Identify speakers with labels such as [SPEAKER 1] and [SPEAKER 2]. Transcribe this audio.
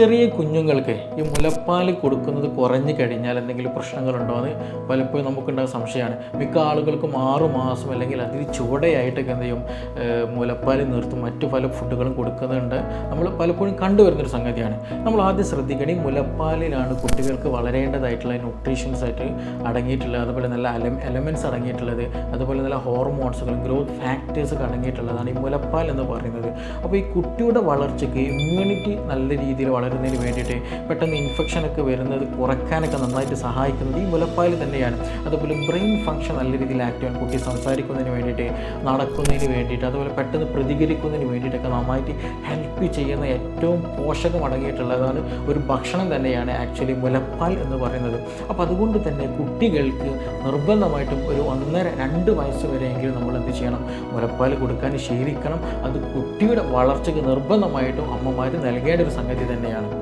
[SPEAKER 1] ചെറിയ കുഞ്ഞുങ്ങൾക്ക് ഈ മുലപ്പാൽ കൊടുക്കുന്നത് കുറഞ്ഞു കഴിഞ്ഞാൽ എന്തെങ്കിലും പ്രശ്നങ്ങളുണ്ടോ എന്ന് പലപ്പോഴും നമുക്കുണ്ടാകുന്ന സംശയമാണ്. മിക്ക ആളുകൾക്കും ആറു മാസം അല്ലെങ്കിൽ അതിൽ ചുവടയായിട്ടൊക്കെ എന്ത് ചെയ്യും? മുലപ്പാൽ നിർത്തും. മറ്റു പല ഫുഡുകളും കൊടുക്കുന്നുണ്ട്. നമ്മൾ പലപ്പോഴും കണ്ടുവരുന്നൊരു സംഗതിയാണ്. നമ്മൾ ആദ്യം ശ്രദ്ധിക്കണം. ഈ മുലപ്പാലിലാണ് കുട്ടികൾക്ക് വളരേണ്ടതായിട്ടുള്ള ന്യൂട്രീഷൻസ് ആയിട്ട് അടങ്ങിയിട്ടുള്ളത്. അതുപോലെ നല്ല അലം എലമെന്റ്സ് അടങ്ങിയിട്ടുള്ളത്. അതുപോലെ നല്ല ഹോർമോൺസുകൾ ഗ്രോത്ത് ഫാക്ടേഴ്സ് ഒക്കെ അടങ്ങിയിട്ടുള്ളതാണ് ഈ മുലപ്പാൽ എന്ന് പറയുന്നത്. അപ്പോൾ ഈ കുട്ടിയുടെ വളർച്ചയ്ക്ക് ഇമ്മ്യൂണിറ്റി നല്ല രീതിയിൽ വളരുന്നതിന് വേണ്ടിയിട്ട് പെട്ടെന്ന് ഇൻഫെക്ഷനൊക്കെ വരുന്നത് കുറയ്ക്കാനൊക്കെ നന്നായിട്ട് സഹായിക്കുന്നത് ഈ മുലപ്പാൽ തന്നെയാണ്. അതുപോലെ ബ്രെയിൻ ഫങ്ഷൻ നല്ല രീതിയിൽ ആക്റ്റീവ് ആണ് കുട്ടി സംസാരിക്കുന്നതിന് വേണ്ടിയിട്ട് നടക്കുന്നതിന് വേണ്ടിയിട്ട് അതുപോലെ പെട്ടെന്ന് പ്രതികരിക്കുന്നതിന് വേണ്ടിയിട്ടൊക്കെ നന്നായിട്ട് ഹെൽപ്പ് ചെയ്യുന്ന ഏറ്റവും പോഷകം അടങ്ങിയിട്ടുള്ളതാണ് ഒരു ഭക്ഷണം തന്നെയാണ് ആക്ച്വലി മുലപ്പാൽ എന്ന് പറയുന്നത്. അപ്പോൾ അതുകൊണ്ട് തന്നെ കുട്ടികൾക്ക് നിർബന്ധമായിട്ടും ഒരു ഒന്നര രണ്ട് വയസ്സ് വരെയെങ്കിലും നമ്മൾ എന്ത് ചെയ്യണം? മുലപ്പാൽ കൊടുക്കാൻ ശീലിക്കണം. അത് കുട്ടിയുടെ വളർച്ചയ്ക്ക് നിർബന്ധമായിട്ടും അമ്മമാർ നൽകേണ്ട ഒരു സംഗതി തന്നെയാണ്. now.